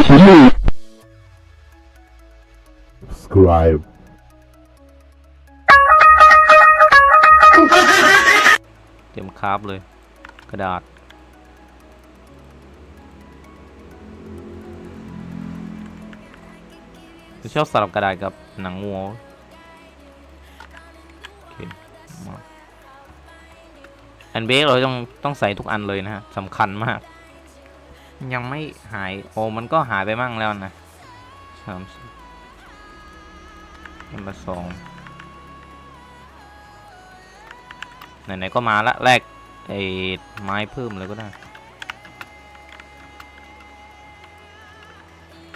subscribe เตรียมคราฟเลย กระดาษ ชอบสลับกระดาษกับหนังวัวโอเคมาอันเบรกเราต้องต้องใส่ทุกอันเลยนะฮะสำคัญมาก ยังไม่หาย โอ้มันก็หายไปมั่งแล้วนะสามสิบเป็นมาสองไหนๆก็มาละแรกไอ้ไม้เพิ่มเลยก็ได้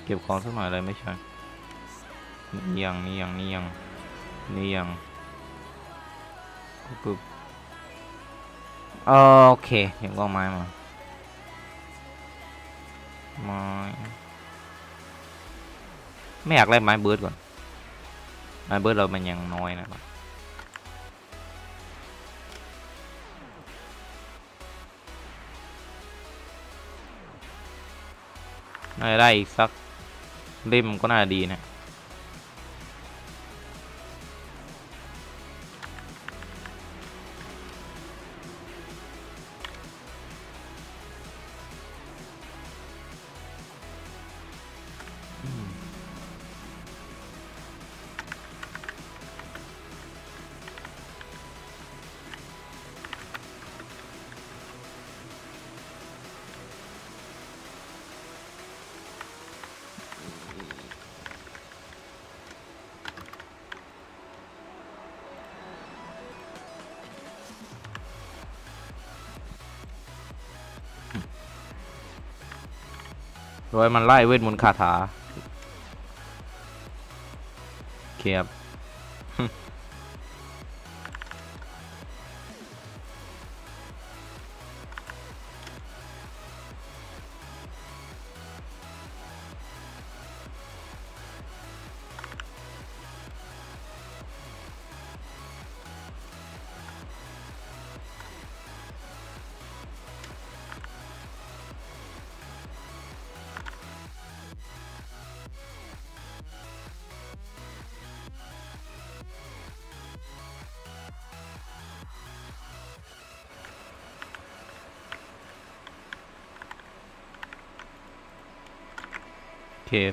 เก็บของสักหน่อยเลยไม่ใช่นี่ยังนี่ยังนี่ยังนี่ยังปึ๊บโอเคเดี๋ยวก็เอาไม้มา ไม้ไม่อยากได้ไม้เบิร์ดก่อน ไม้เบิร์ดเรามันยังน้อยนะครับน่าจะได้อีกสักเล่มก็น่าดีนะ โดยมันไล่เวทมนต์คาถาเคียบ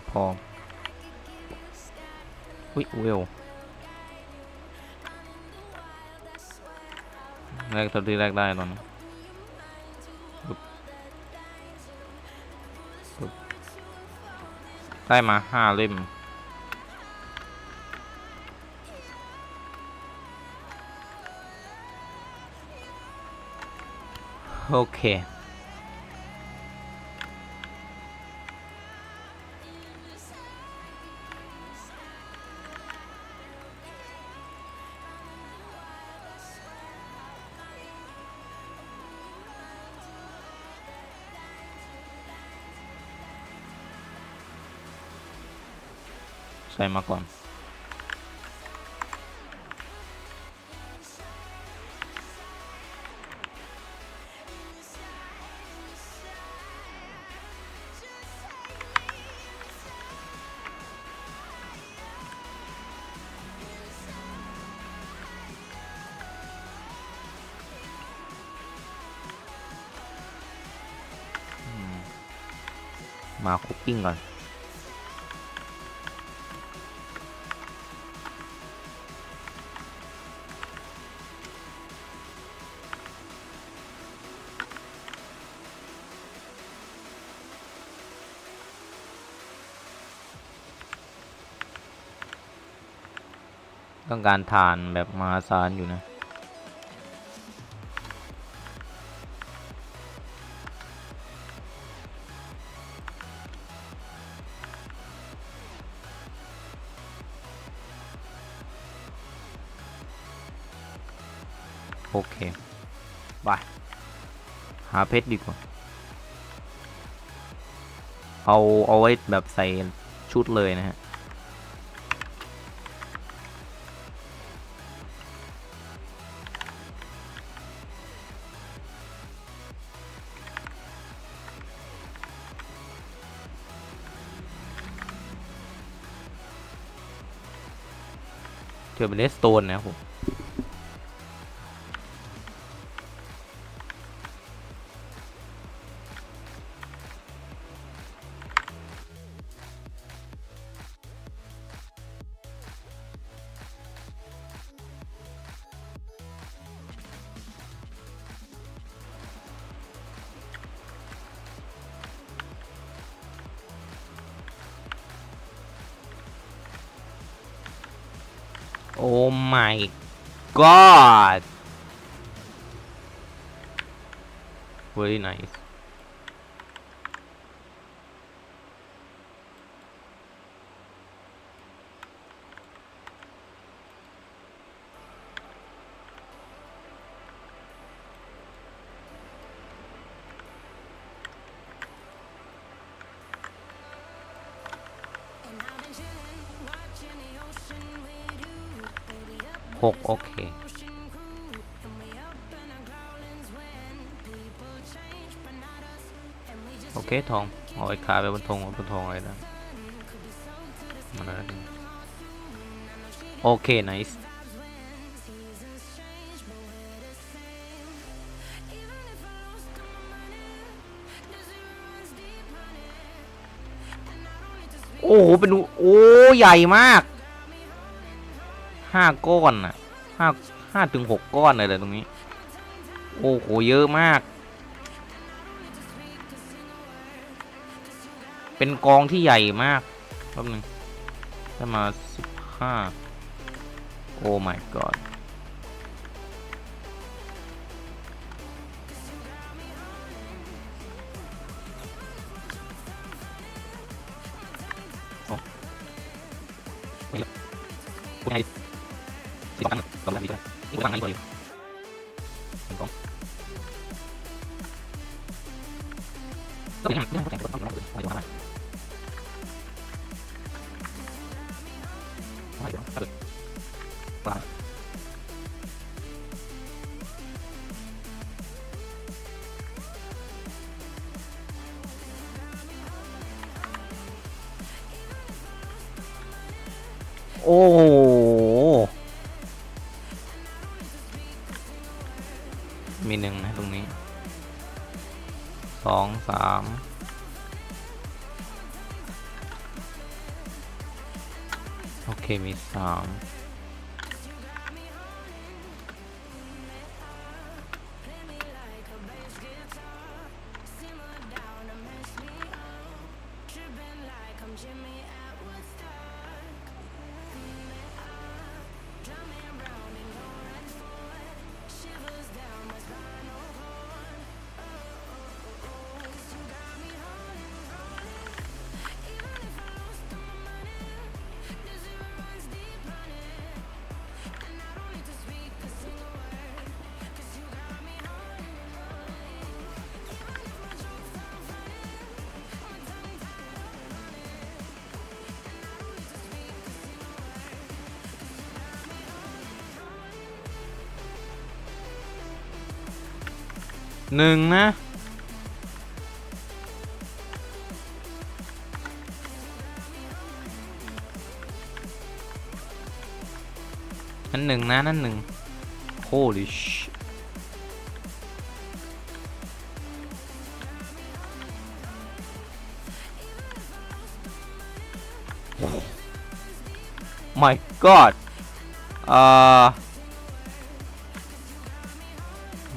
พอ อุ้ยเวลแรกเท่าที่แรกได้ตอนได้มาห้าเล่มโอเค ใส่มาก่อนมาคุกกิ้งก่อน ต้องการทานแบบมหาศาลอยู่นะโอเคไปหาเพชรดีกว่า เอา เอาไว้แบบใส่ชุดเลยนะฮะ เจอเป็นเลสโตนนะครับผม โอ้ my god. Very nice หกโอเค โอเคทองเอาไอ้ขาไปบนธงบนธงอะไรนะมันอะไรนโอเค nice โอ้โหเป็น โอ้ ใหญ่มาก ห้าก้อนน่ะห้าห้าถึงหกก้อนเลยเลยตรงนี้ โอ้โห เยอะมาก เป็นกองที่ใหญ่มากแป๊บนึงได้มาสิบห้าโอ้ my god ด้วยนี่กำลังดีกว่าอยู่เป็นกองก็เป็นอย่าง มีหนึ่งนะตรงนี้สองสามโอเคมีสาม หนึ่งนะ นั่นหนึ่งนะ นั่นหนึ่ง holy sh my god อ่อ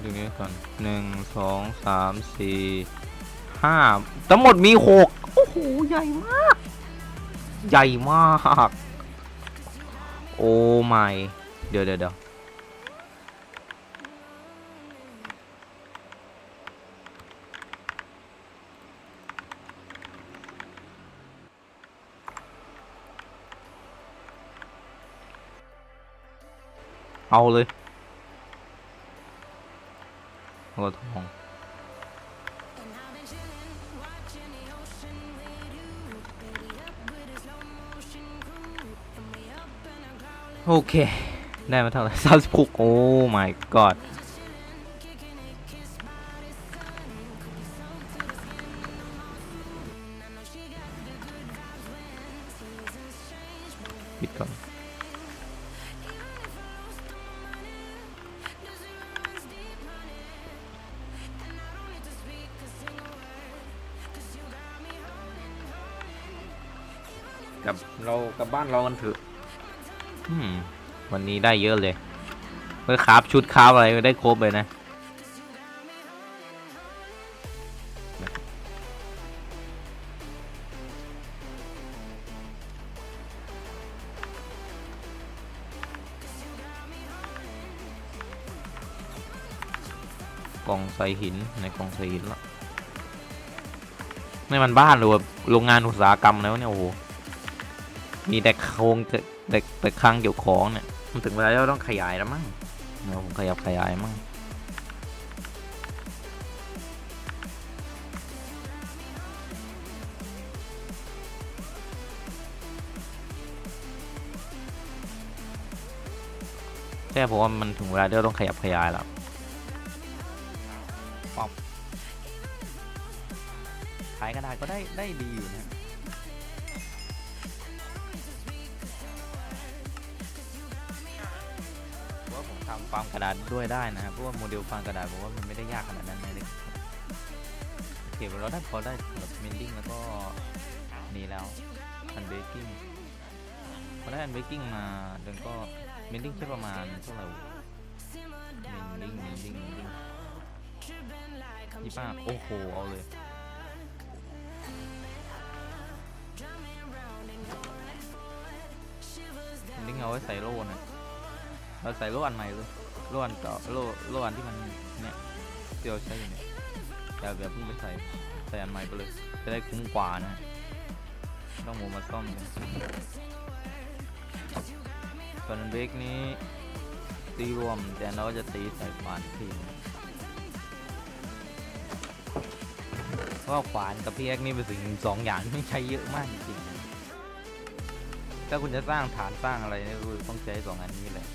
ดูนี้ก่อน หนึ่งสองสามสี่ห้าทั้งหมดมีหกโอ้โห ใหญ่มาก ใหญ่มาก โอ้ my เดี๋ยวเดี๋ยวเดี๋ยวเอาเลย เอาทองโอเค ได้มาเท่าไหร่สามสิบหกโอ้ my god ปิดก่อน กับเรากับบ้านเรากันเถอะอืมวันนี้ได้เยอะเลยเพื่อคราฟชุดคราฟอะไรได้ครบเลยนะ กล่องใส่หินในกล่องใส่หินละนี่มันบ้านหรือว่าโรงงานอุตสาหกรรมแล้วเนี่ยโอ้โห มีแต่โครงแต่แต่คลังเกี่ยวของเนี่ยมันถึงเวลาที่เราต้องขยายแล้วมั้งเดี๋ยวผมขยับขยายมั่งใช่ผมว่ามันถึงเวลาที่เราต้องขยับขยายแล้วขายกระดาษก็ได้ได้ดีอยู่นะ ดาษด้วยได้นะครับเพราะว่าโมเดลฟาร์มกระดาษผมว่ามันไม่ได้ยากขนาดนั้นเลยโอเคเราได้พอได้สำหรับเมนดิ้งแล้วก็นี่แล้วอันเบกกิ้งพอได้อันเบกกิ้งมาเดือนก็เมนดิ้งแค่ประมาณเท่าไหร่เมนดิ้งเมนดิ้งเมนดิ้งยี่ป้าโอ้โหเอาเลยลิงเอาไว้ใส่โล่นะเราใส่โล่อันใหม่เลย ล่อันเก่าโล่โล่อันที่มันเนี่ยที่เราใช้อยู่เนี่ยอย่าแบบเพิ่งไปใส่ใส่อันใหม่ไปเลยจะได้คุ้มกว่านะ ต้องหมูมาซ่อมกันส่วนเบรกนี้ตีรวมแต่เราจะตีใส่ขวานทีเพราะขวานกับพี่แอ็กนี่เป็นสิ่งสองอย่างที่ใช้เยอะมากจริงๆถ้าคุณจะสร้างฐานสร้างอะไรเนี่ยคือต้องใช้สองอันนี้เลย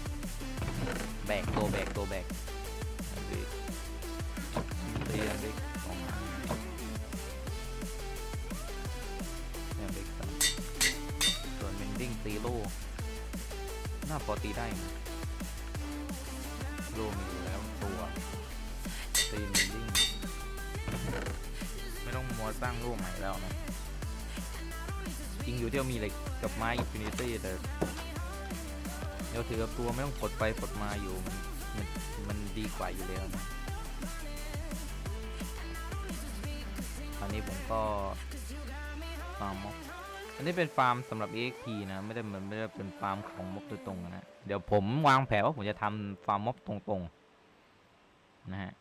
แบกตัวแบกตัวแบกดีดีดีเนี่ยเบรกสามส่วนเมนดิ้งตีโล่น่าพอตีได้โล่มีอยู่แล้วตัวตีเมนดิ้งไม่ต้องมัวสร้างโล่ใหม่แล้วนะจริงอยู่ที่ว่ามีเหล็กกับไม้อินฟินิตี้แต่ เดี๋ยวถือกับตัวไม่ต้องกดไปกดมาอยู่มันมันมันดีกว่าอยู่แล้วนะตอนนี้ผมก็ฟาร์มม็อกอันนี้เป็นฟาร์มสำหรับ EXP นะไม่ได้เหมือนไม่ได้เป็นฟาร์มของม็อกโดยตรงนะเดี๋ยวผมวางแผนว่าผมจะทำฟาร์มม็อกตรงๆนะฮะ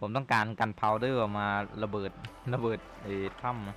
ผมต้องการกันพาวเดอร์มาระเบิดระเบิดไอ้ถ้ำนะ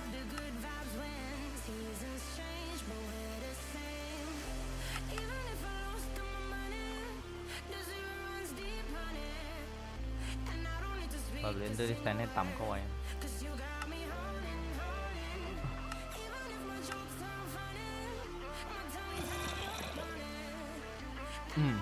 เราเรนเดอร์ดิสแตนให้ต่ำเข้าไว้อืม